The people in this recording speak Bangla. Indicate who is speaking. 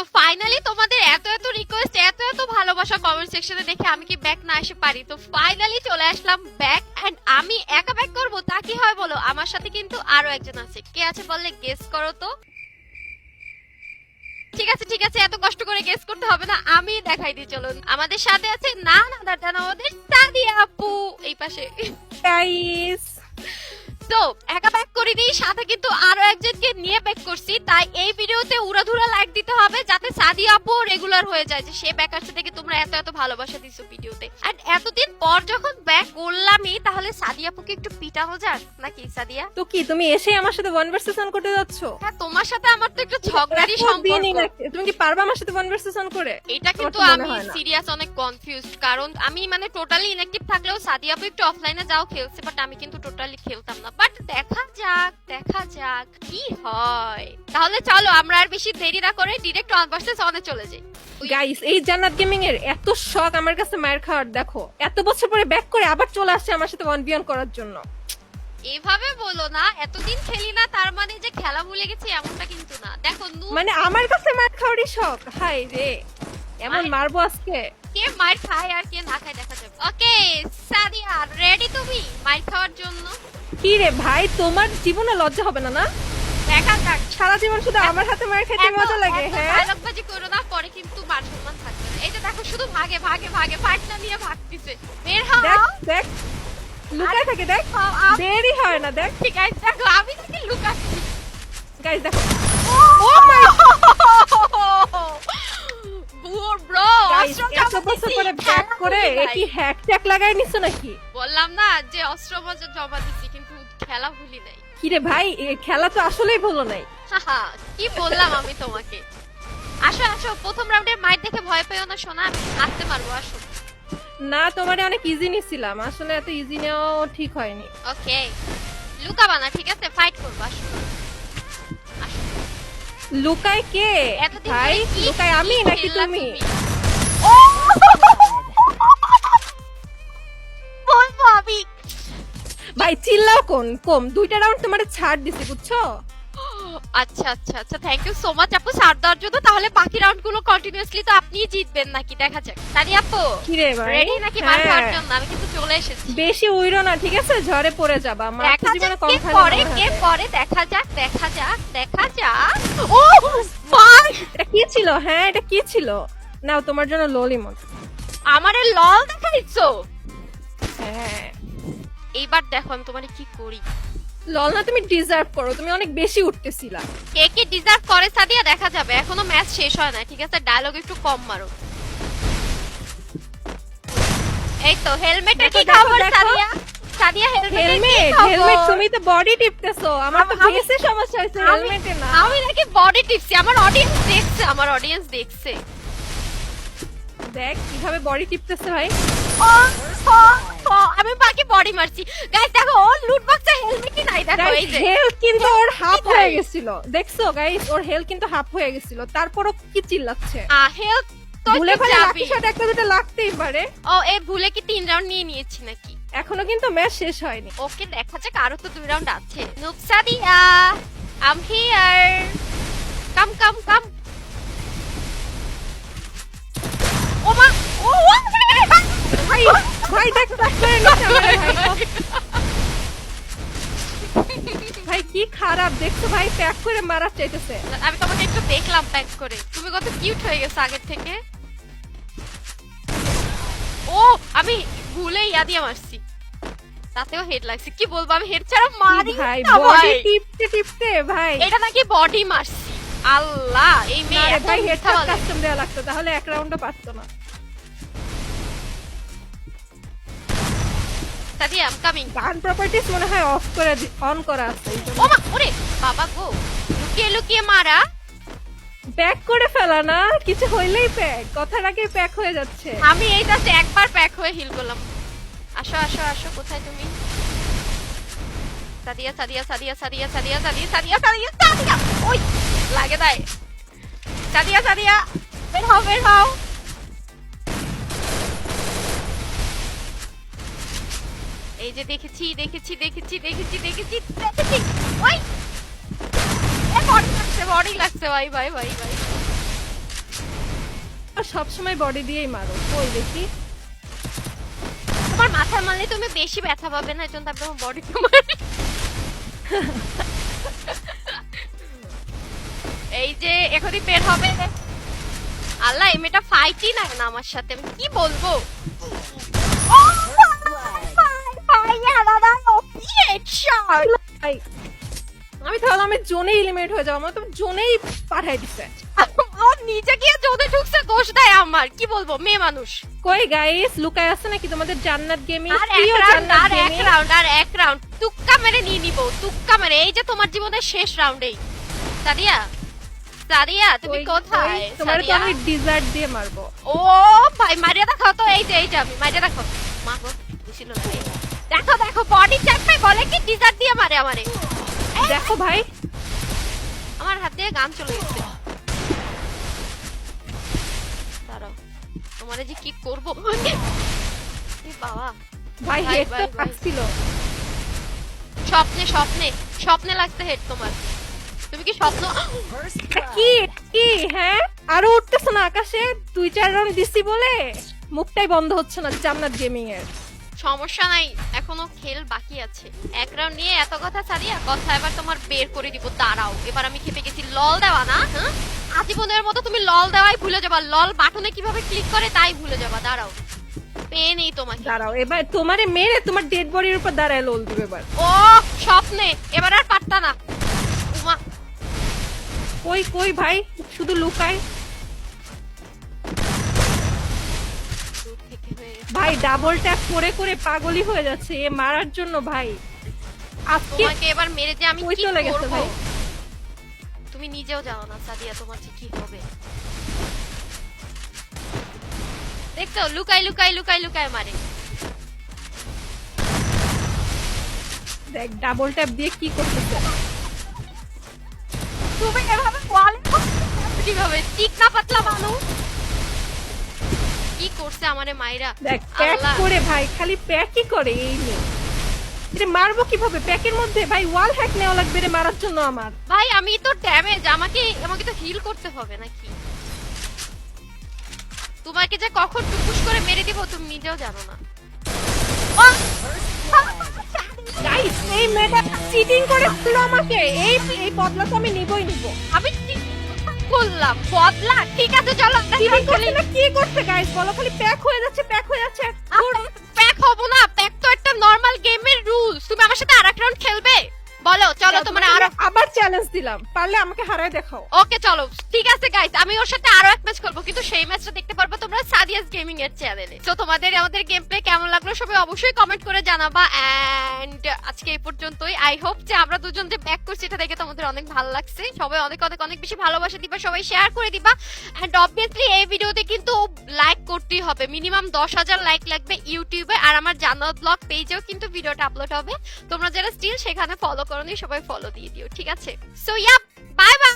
Speaker 1: তো ফাইনালি তোমাদের এত এত রিকোয়েস্ট এত এত ভালোবাসা কমেন্ট সেকশনে দেখে আমি কি ব্যাক না এসে পারি? তো ফাইনালি চলে আসলাম ব্যাক এন্ড আমি একা ব্যাক করব? তা কি হয় বলো? আমার সাথে কিন্তু আরও একজন আছে। কে আছে বললে গেস করো তো। ঠিক আছে ঠিক আছে, এত কষ্ট করে গেস করতে হবে না, আমি দেখাই দিই, চলুন। আমাদের সাথে আছে না না দাদা আমাদের সাদিয়া আপু। এই পাশে।
Speaker 2: গাইস
Speaker 1: তো একা ব্যাক সাথে কিন্তু আরও একজনকে নিয়ে ব্যাক করছি। তাই এই ভিডিওতে উড়াধুরা লাইক দিতে হবে যাতে সাদিয়া আপু রেগুলার হয়ে যায় যে সে ব্যাক আসছে থেকে তোমরা এত এত ভালোবাসা দিছো ভিডিওতে। আর এতদিন পর যখন ব্যাক করলামই তাহলে সাদিয়া আপুকে একটু পিটানো যাক নাকি সাদিয়া?
Speaker 2: তো কি তুমি এসে আমার সাথে কনভারসেশন করতে যাচ্ছ?
Speaker 1: হ্যাঁ তোমার সাথে আমার তো একটু ঝগড়ারই সম্পর্ক।
Speaker 2: তুমি কি পারবা আমার সাথে কনভারসেশন করে?
Speaker 1: এটা কিন্তু আমি সিরিয়াস অনেক কনফিউজড কারণ আমি মানে টোটালি ইনঅ্যাক্টিভ থাকলেও সাদিয়া আপু একটু অফলাইনে যাও খেলছে বাট আমি কিন্তু টোটালি খেলতাম না। বাট দেখা যাক দেখা যাক কি হয়। তাহলে চলো আমরা আর বেশি দেরি না করে ডিরেক্ট অন ভার্সেস অনে চলে যাই।
Speaker 2: গাইস এই জান্নাত গেমিং এর এত শখ আমার কাছে মায়ের খাওয়ার দেখো এত বছর পরে ব্যাক করে আবার চলে আসছে আমার সাথে ওয়ান বিয়ন করার জন্য।
Speaker 1: এভাবে বলো না এতদিন খেলি না তার মানে যে খেলা ভুলে গেছি এমনটা কিন্তু না। দেখো
Speaker 2: মানে আমার কাছে মায়ের খাওয়ারই শখ হাই রে এমন মারবো আজকে।
Speaker 1: কে মার খায় আর কে না খায় দেখা যাবে। ওকে সাদিয়া রেডি তুমি মার খাওয়ার জন্য?
Speaker 2: কি রে ভাই তোমার জীবনে লজ্জা হবে না না?
Speaker 1: দেখা যাক
Speaker 2: সারা জীবন শুধু আমার হাতে মায়ের খেতে মজা লাগে হ্যাঁ?
Speaker 1: ডায়লগবাজি করো না পরে কিন্তু মান সম্মান থাকবে না। যে দেখো শুধু ভাগে ভাগে ভাগে ফাইটটা নিয়ে ভাগতিছে বের হও।
Speaker 2: দেখ লুকায় থাকে দেখ। দেরি হয় না দেখ।
Speaker 1: ঠিক আছে দেখো আমি তাকে লুকাচ্ছি।
Speaker 2: গাইস দেখো।
Speaker 1: ও! মাই বুর ব্রো
Speaker 2: পরে ব্যাক করে কি হ্যাক ট্যাক লাগাই নিছো নাকি?
Speaker 1: বললাম না যে অস্ত্র মজা জমা দিছি কিন্তু খেলা ভুলি নাই।
Speaker 2: কি রে ভাই খেলা তো আসলেই ভালো নাই।
Speaker 1: কি বললাম আমি তোমাকে? আসো আসো প্রথম রাউন্ডের মাইট দেখে ভয় পেও না শোনা আমি আসতে পারব আসো।
Speaker 2: না তোমারে অনেক ইজি নিছিলাম আসলে এত ইজি নেওয়াও ঠিক হয়নি।
Speaker 1: ওকে লুকাবা না ঠিক আছে? ফাইট করব আসো।
Speaker 2: লুকায় কে? ভাই লুকায় আমি নাকি তুমি? ভাই চিল্লাও কোন কম। দুইটা রাউন্ড তোমারে ছাড় দিছি বুঝছ?
Speaker 1: আচ্ছা আচ্ছা আচ্ছা থ্যাংক ইউ সো মাচ আপু সার দেওয়ার জন্য। তাহলে বাকি রাউন্ডগুলো কন্টিনিউয়াসলি তো আপনিই জিতবেন নাকি দেখা যাক। তানি আপু
Speaker 2: কি রে ভাই?
Speaker 1: রেডি নাকি মার খাওয়ার
Speaker 2: হ্যাঁ।
Speaker 1: জন্য? আমি কিন্তু চলে এসেছি।
Speaker 2: বেশি উইরো না ঠিক আছে? ঝড়ে পড়ে যাবা। আমার জীবনে
Speaker 1: যাক
Speaker 2: কম খেলে
Speaker 1: পরে কে পরে দেখা যাক দেখা যাক দেখা যাক। ও মাই
Speaker 2: এটা কি ছিল? হ্যাঁ এটা কি ছিল? নাও তোমার জন্য ললিমন
Speaker 1: আমারে লল দেখাইছো?
Speaker 2: হ্যাঁ।
Speaker 1: এইবার দেখো আমি তোমারে কি করি।
Speaker 2: লল না তুমি ডিজার্ভ করো তুমি অনেক বেশি উঠতেছিলা।
Speaker 1: কে কি ডিজার্ভ করে সাদিয়া দেখা যাবে এখনও ম্যাচ শেষ হয় না ঠিক আছে? ডায়লগ একটু কম মারো। এই তো হেলমেটের কি খবর সাদিয়া? সাদিয়া
Speaker 2: হেলমেট হেলমেট তুমি তো বডি টিপতেছো আমার তো বেশি সমস্যা হয়েছে হেলমেটে না।
Speaker 1: আমি নাকি বডি টিপছি আমার অডিয়েন্স দেখছে আমার অডিয়েন্স দেখছে।
Speaker 2: দেখ কীভাবে বডি টিপতেছে ভাই।
Speaker 1: ও, ও, ও, আমি বাকি বডি মারছি। গাইস দেখো ও লুট বক্সে হেলমেটই নাই দেখো এই যে।
Speaker 2: হেলথ কিন্তু ওর হাফ হয়ে গেছিল। দেখছ গাইস ওর হেলথ কিন্তু হাফ হয়ে গেছিল। তারপরও কি চিল্লাচ্ছে?
Speaker 1: হেলথ তো
Speaker 2: ভুলে
Speaker 1: যাবেই।
Speaker 2: লাকি শট একটা দুটো লাগতেই পারে।
Speaker 1: ও এই ভুলে কি তিন রাউন্ড নিয়ে নিয়েছি নাকি?
Speaker 2: এখনও কিন্তু ম্যাচ শেষ হয়নি।
Speaker 1: ওকে দেখা যাক আরও তো দুই রাউন্ড আছে। নুপসাদিয়া আম হিয়ার কাম কাম কাম ও মা ও ও
Speaker 2: ভাই ভাই দেখ ভাই ভাই কি খারাপ? দেখছ ভাই প্যাক করে মারার চাইতেছে।
Speaker 1: আমি তোমাকে একটু দেখলাম প্যাক করে। তুমি কত কিউট হয়ে গেছো আগের থেকে। ও আমি ভুলে ইয়া দিয়ে মারছি। তাতেও হেড লাগছে। কি বলব আমি হেড ছাড়া মারি
Speaker 2: ভাই বডি। টিপতে টিপতে ভাই।
Speaker 1: এটা নাকি বডি মারছি। আল্লাহ এই মেয়ে
Speaker 2: ভাই হেডশট
Speaker 1: বলে।
Speaker 2: কাস্টম দেওয়া লাগতো তাহলে এক রাউন্ডও পারতো না।
Speaker 1: সাদিয়া আম কামিং
Speaker 2: গান প্রপার্টিস মনে হয় অফ করে অন করা আছে
Speaker 1: ও মা ওরে বাবা গো। লুকিয়ে লুকিয়ে মারা।
Speaker 2: প্যাক করে ফেলা না কিছু হইলেই প্যাক কথার আগে প্যাক হয়ে যাচ্ছে।
Speaker 1: আমি এই জাস্ট একবার প্যাক হয়ে হিল করলাম। আসো আসো আসো কোথায় তুমি? সাদিয়া সাদিয়া সাদিয়া সাদিয়া সাদিয়া সাদিয়া সাদিয়া সাদিয়া সাদিয়া। ওই লাগে দেয় সাদিয়া সাদিয়া বের হও বের হও। এই যে দেখেছি দেখেছি দেখেছি দেখেছি দেখেছি দেখেছি। ওই! বডি লাগছে বডি লাগছে ভাই ভাই ভাই ভাই।
Speaker 2: সবসময় বডি দিয়েই মারো ওই দেখি?
Speaker 1: তোমার মাথায় মারলে তুমি বেশি ব্যথা পাবে না এজন্য তারপর বডি তোমার। এই যে এখনই বের হবে। আল্লাহ এই মেয়েটা ফাইটই না না আমার সাথে আমি কি বলব? ও! ভাই, আলাদা headshot।
Speaker 2: ভাই আমি তাহলে আমি জোনে এলিমিনেট হয়ে যাব আমার তো জোনেই পাঠাই দিছে
Speaker 1: ও নিচে গিয়ে জোনে ঢুকছে দোষ দেয় আমার কি বলব মেয়ে মানুষ
Speaker 2: কই গাইস লুকায় আছে নাকি তোমাদের জান্নাত গেমিং
Speaker 1: আর এক রাউন্ড আর এক রাউন্ড আর এক রাউন্ড তুক্কা মেরে নিয়ে নিব তুক্কা মেরে এই যে তোমার জীবনের শেষ রাউন্ডেই সাদিয়া সাদিয়া তুমি কোথায়
Speaker 2: তোমার তো আমি ডিজার্ট দিয়ে মারবো
Speaker 1: ও ভাই মারিয়া দেখাও তো এই যে এই যে আমি মারিয়া দেখো মা গো দিছিল না এই। দেখো দেখো বডি দিয়ে মারে আমারে।
Speaker 2: দেখো ভাই।
Speaker 1: আমার হাত দিয়ে গান চলে গেছে। দাঁড়াও তোমারে যে কি করব? বাবা।
Speaker 2: ভাই হেড তো। কাটছিল
Speaker 1: স্বপ্নে স্বপ্নে স্বপ্নে লাগতে হেড তোমার। তুমি কি স্বপ্ন?
Speaker 2: কি কি হ্যাঁ? আরও উঠতেছে না আকাশে? দুই চার রাউন্ড দিছি বলে? মুখটাই বন্ধ হচ্ছে না জান্নাত গেমিং এর
Speaker 1: সমস্যা নাই এখনও খেল বাকি আছে। এক রাউন্ড নিয়ে এত কথা ছাড়িয়া কথা এবার তোমার বের করে দিব দাঁড়াও। এবার আমি খেপে গেছি লল দেওয়া না হ্যাঁ? আজীবনের মতো তুমি লল দেওয়াই ভুলে যাবা। লল বাটনে কীভাবে ক্লিক করে তাই ভুলে যাবা দাঁড়াও। পেয়ে নেই তোমাকে।
Speaker 2: দাঁড়াও এবার তোমারে মেরে তোমার ডেড বডির উপর দাঁড়ায় লোল দিবে এবার।
Speaker 1: ও স্বপ্নে এবার আর পারতা না। উমা।
Speaker 2: কই কই ভাই শুধু লুকায়। ভাই ডাবল ট্যাপ করে করে পাগলি হয়ে যাচ্ছে। এ মারার জন্য ভাই। আজকে
Speaker 1: তোমাকে এবার মেরে যে আমি কি করব?
Speaker 2: ভাই।
Speaker 1: তুমি নিজেও জানো না সাদিয়া তোমার যে কি হবে। দেখছ? লুকাই লুকাই লুকাই লুকাই মারে।
Speaker 2: দেখ ডাবল ট্যাপ দিয়ে কি করতেছে?
Speaker 1: তুমি এভাবে ওয়ালে কীভাবে? চিকনা পাতলা মানুষ। কি করছে আমারে মাইরা?
Speaker 2: দেখ প্যাক করে ভাই খালি প্যাকই করে এই নিয়ে এটা মারবো কীভাবে? প্যাকের মধ্যে ভাই ওয়াল হ্যাক নেওয়া লাগবে রে মারার জন্য আমার।
Speaker 1: ভাই আমি তো ড্যামেজ আমাকে আমাকে তো হিল করতে হবে নাকি? তোমাকে যে কখন টুকুস করে মেরে দিব তুমি নিজেও জানো না!
Speaker 2: গাইস এই মেয়েটা চিটিং করে দিল আমাকে। এই এই বদলা তো আমি নিবই নিব।
Speaker 1: আমি করলাম বদলা ঠিক আছে চলো
Speaker 2: চিটিং করছে না? কি করতে গাইস বলো খালি প্যাক হয়ে যাচ্ছে প্যাক হয়ে যাচ্ছে।
Speaker 1: প্যাক হব না প্যাক তো একটা নর্মাল গেমের রুলস তুমি আমার সাথে আরেক রাউন্ড খেলবে? বলো চলো তোমার আরও
Speaker 2: আবার চ্যালেঞ্জ দিলাম। পারলে আমাকে হারায় দেখাও।
Speaker 1: ওকে চলো। ঠিক আছে গাইস আমি ওর সাথে আরও এক ম্যাচ করব কিন্তু সেই ম্যাচটা দেখতে পারব তোমরা সাদিয়াস গেমিং এর চ্যানেলে তো তোমাদের আমাদের গেম প্লে কেমন লাগল সবাই অবশ্যই কমেন্ট করে জানাবা। এন্ড আজকে এই পর্যন্তই। আই হোপ যে আমরা দুজন যে ব্যাক করছি এটা দেখে তোমাদের অনেক ভালো লাগছে। সবাই অনেক অনেক অনেক বেশি ভালোবাসা দিবা সবাই শেয়ার করে দিবা। এন্ড অবভিয়াসলি এই ভিডিওতে কিন্তু লাইক করতেই হবে। মিনিমাম দশ হাজার লাইক লাগবে ইউটিউবে আর আমার জান্নাত ব্লগ পেজেও কিন্তু ভিডিওটা আপলোড হবে। তোমরা যারা স্টিল সেখানে ফলো করো সবাই ফলো দিয়ে দিও ঠিক আছে? So yeah bye bye